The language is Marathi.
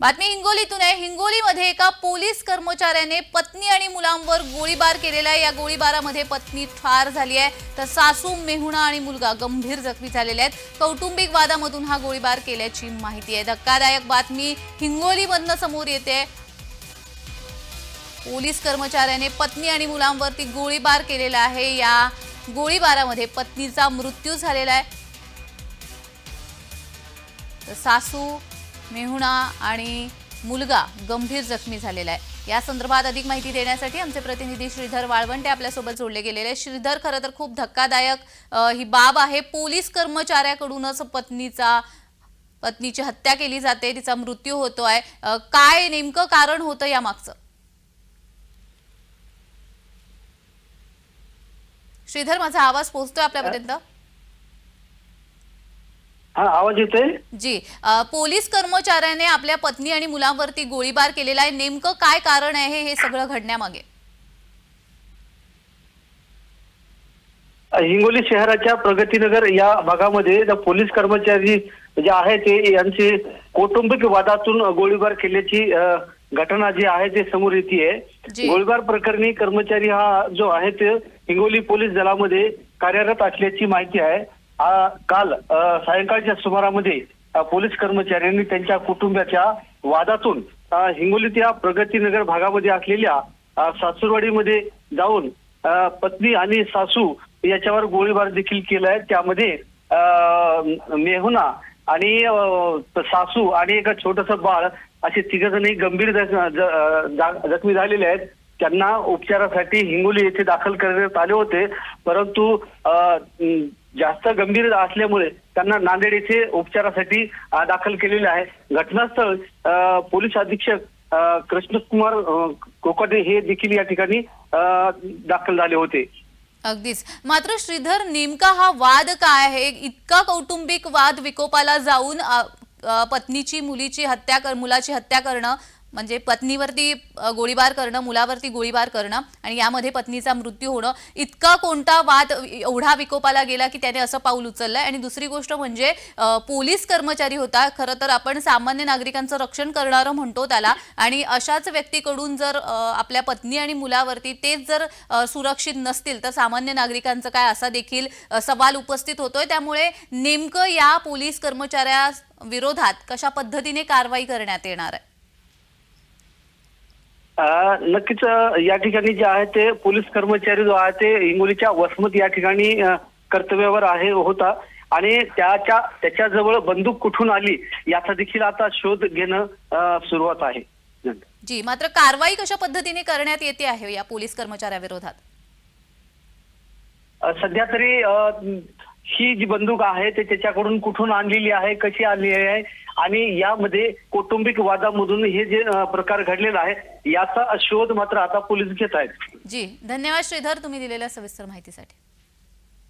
बातमी हिंगोलीतून आहे. हिंगोलीमध्ये एका पोलीस कर्मचाऱ्याने पत्नी आणि मुलांवर गोळीबार केलेला आहे. या गोळीबारामध्ये पत्नी ठार झाली आहे. तर सासू मेहुणा आणि मुलगा गंभीर जखमी झालेले आहेत. कौटुंबिक वादामधून हा गोळीबार केल्याची माहिती आहे. धक्कादायक बातमी हिंगोलीमधनं समोर येते. पोलीस कर्मचाऱ्याने पत्नी आणि मुलांवरती गोळीबार केलेला आहे. या गोळीबारामध्ये पत्नीचा मृत्यू झालेला आहे. तर सासू मेहुणा आणि मुलगा गंभीर जखमी झालेला आहे. या संदर्भात अधिक माहिती देण्यासाठी आमचे प्रतिनिधी श्रीधर वाळवंटे आपल्यासोबत जोडले गेलेले आहेत. श्रीधर खरं तर खूप धक्कादायक ही बाब आहे. पोलीस कर्मचाऱ्याकडूनच पत्नीचा पत्नीची हत्या केली जाते तिचा मृत्यू होतो आहे. काय नेमकं कारण होतं या मागचं श्रीधर माझा आवाज पोहोचतोय आपल्यापर्यंत? हा आवाज येतोय? जी. अ, पोलीस कर्मचाऱ्याने आपल्या पत्नी आणि मुलांवरती गोळीबार केलेला आहे. नेमकं काय कारण आहे हे सगळं घडण्यामागे? हिंगोली शहराच्या प्रगतीनगर या भागामध्ये पोलीस कर्मचारी जे आहे ते यांचे कौटुंबिक वादातून गोळीबार केल्याची अ, घटना जी आहे ते समोर येते. जी. गोळीबार प्रकरणी कर्मचारी हा जो आहे ते हिंगोली पोलीस दलामध्ये कार्यरत असल्याची माहिती आहे. काल सायंकाळच्या सुमारामध्ये पोलीस कर्मचाऱ्यांनी त्यांच्या कुटुंबाच्या वादातून हिंगोलीत या प्रगतीनगर भागामध्ये असलेल्या सासूरवाडीमध्ये जाऊन पत्नी आणि सासू याच्यावर गोळीबार देखील केलाय. त्यामध्ये मेहुना आणि सासू आणि एक छोटस बाळ असे तिघ जणही गंभीर जख- जखमी झालेले आहेत. त्यांना उपचारासाठी हिंगोली येथे दाखल करण्यात आले होते. परंतु जास्त गंभीर असल्यामुळे त्यांना नांदेड येथे उपचारासाठी दाखल केलेले आहे. घटनास्थळ पोलीस अधीक्षक कृष्णकुमार कोकाटे हे देखील या ठिकाणी दाखल झाले होते. अगदीच. मात्र श्रीधर नेमका हा वाद काय आहे? इतका कौटुंबिक वाद विकोपाला जाऊन पत्नीची मुलीची हत्या कर मुलाची हत्या करणं म्हणजे पत्नीवरती गोळीबार करणं मुलावरती गोळीबार करणं आणि यामध्ये पत्नीचा मृत्यू होणं इतका कोणता वाद एवढा विकोपाला गेला की त्याने असं पाऊल उचललंय. आणि दुसरी गोष्ट म्हणजे पोलीस कर्मचारी होता खरं तर आपण सामान्य नागरिकांचं रक्षण करणारं म्हणतो त्याला. आणि अशाच व्यक्तीकडून जर आपल्या पत्नी आणि मुलावरती तेच जर सुरक्षित नसतील तर सामान्य नागरिकांचं काय असा देखील सवाल उपस्थित होतोय. त्यामुळे नेमकं या पोलीस कर्मचाऱ्या विरोधात कशा पद्धतीने कारवाई करण्यात येणार आहे? नक्कीच या ठिकाणी जे आहे ते पोलीस कर्मचारी जो आहे ते हिंगोलीच्या वसमत या ठिकाणी कर्तव्यावर आहे होता. आणि त्याच्या त्याच्याजवळ बंदूक कुठून आली याचा देखील आता शोध घेणं सुरुवात आहे. जी मात्र कारवाई कशा पद्धतीने करण्यात येते आहे या पोलीस कर्मचाऱ्याविरोधात? अ, सध्या तरी ही जी बंदूक आहे ते त्याच्याकडून कुठून आणलेली आहे कशी आणली आहे आणि यामध्ये कौटुंबिक वादामधून हे जे प्रकार घडलेला आहे याचा शोध मात्र आता पोलीस घेत आहेत. जी धन्यवाद श्रीधर तुम्ही दिलेल्या सविस्तर माहितीसाठी.